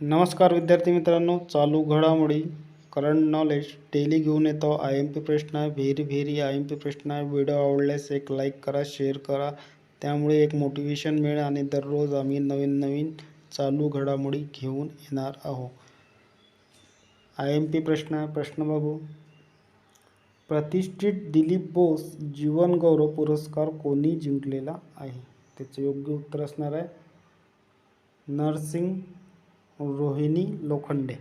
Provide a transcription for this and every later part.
नमस्कार विद्यार्थी मित्रांनो चालू घडामोडी. करंट नॉलेज डेली घेऊन येतो. आय एम पी प्रश्न आहे very very I M P प्रश्न आहे. व्हिडिओ आवडल्यास एक लाईक करा शेअर करा. त्यामुळे एक मोटिवेशन मिळेल आणि दररोज आम्ही नवीन नवीन चालू घडामोडी घेऊन येणार आहोत. आय एम पी प्रश्न आहे प्रश्न बघू. प्रतिष्ठित दिलीप बोस जीवनगौरव पुरस्कार कोणी जिंकलेला आहे? त्याचं योग्य उत्तर असणार आहे नरसिंग रोहिणी लोखंडे.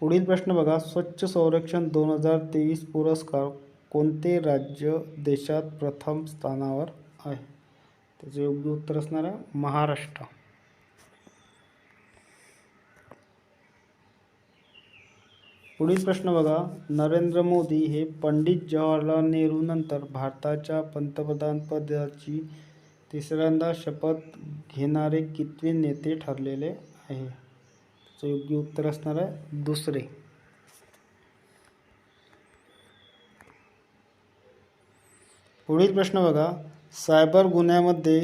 पुढील प्रश्न बघा. स्वच्छ संरक्षण दोन हजार तेवीस पुरस्कार कोणते राज्य देशात प्रथम स्थानावर आहे? त्याचे योग्य उत्तर असणार आहे महाराष्ट्र. पुढील प्रश्न बघा. नरेंद्र मोदी हे पंडित जवाहरलाल नेहरू नंतर भारताच्या पंतप्रधानपदाची तिसऱ्यांदा शपथ घेणारे कितवे नेते ठरलेले आहे? त्याचं योग्य उत्तर असणार आहे दुसरे. पुढील प्रश्न बघा. सायबर गुन्ह्यामध्ये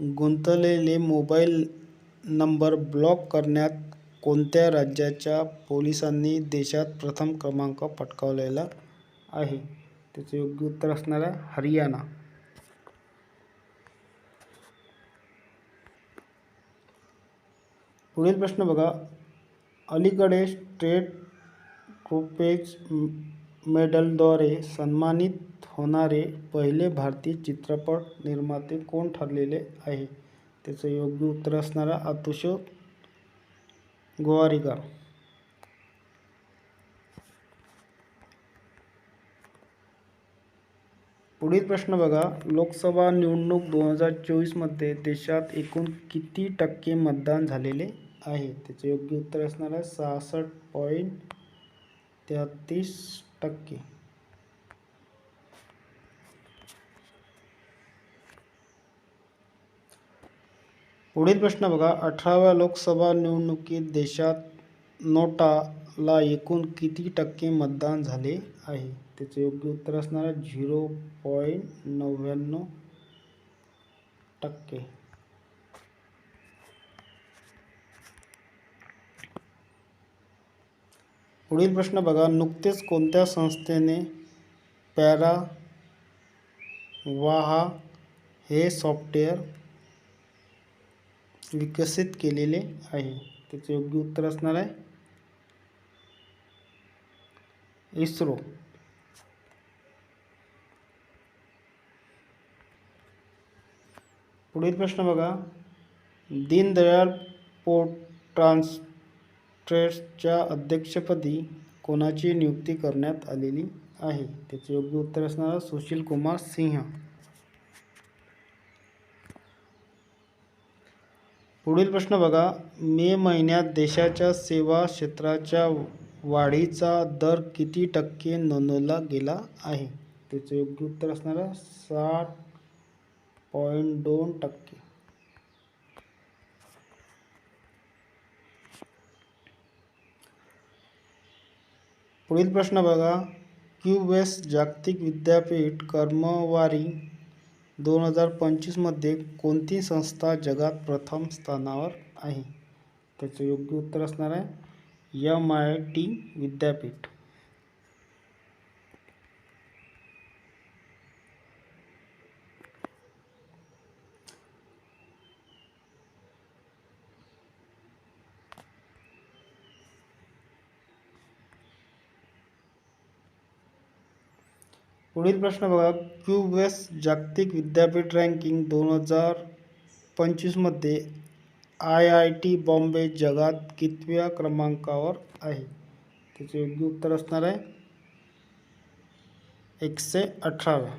गुंतलेले मोबाईल नंबर ब्लॉक करण्यात कोणत्या राज्याच्या पोलिसांनी देशात प्रथम क्रमांक पटकावलेला आहे? त्याचं योग्य उत्तर असणार आहे हरियाणा. पुढील प्रश्न बघा. अलीकडे स्टेट क्रोपेज मेडलद्वारे सन्मानित होणारे पहिले भारतीय चित्रपट निर्माते कोण ठरलेले आहे? त्याचं योग्य उत्तर असणारा आतुष गोवारीकर. पुढील प्रश्न बघा. लोकसभा निवडणूक दोन हजार चोवीसमध्ये देशात एकूण किती टक्के मतदान झालेले आहे? त्याचे योग्य उत्तर असणार आहे सहासष्ट पॉईंट तेहतीस टक्के. पुढील प्रश्न बघा. अठराव्या लोकसभा निवडणुकीत देशात नोटाला एकूण किती टक्के मतदान झाले आहे? त्याचे योग्य उत्तर असणार आहे झिरो पॉईंट नव्याण्णव टक्के. पुढील प्रश्न बघा. नुकतेच कोणत्या संस्थेने पॅरा वाहा हे सॉफ्टवेअर विकसित केलेले आहे? त्याचे योग्य उत्तर असणार आहे इस्रो. पुढील प्रश्न बघा. दीनदयाळ पोर्ट ट्रान्सट्रेसच्या अध्यक्षपदी कोणाची नियुक्ती करण्यात आलेली आहे? त्याचे योग्य उत्तर असणार सुशील कुमार सिंह. पुढील प्रश्न बघा. मे महिन्यात देशाच्या सेवा क्षेत्राच्या वाढीचा दर किती टक्के नोंदवला गेला आहे? त्याचं योग्य उत्तर असणार आहे साठ पॉईंट दोन टक्के. पुढील प्रश्न बघा. क्यूबेस जागतिक विद्यापीठ क्रमवारी दोन हजार पंचवीसमध्ये कोणती संस्था जगात प्रथम स्थानावर आहे? त्याचं योग्य उत्तर असणार आहे एम आय टी विद्यापीठ. पुढील प्रश्न बघा क्यूबेस जागतिक विद्यापीठ रँकिंग दोन हजार पंचवीसमध्ये आय आय टी बॉम्बे जगात कितव्या क्रमांकावर आहे? त्याचे योग्य उत्तर असणार आहे. एकशे अठराव्या.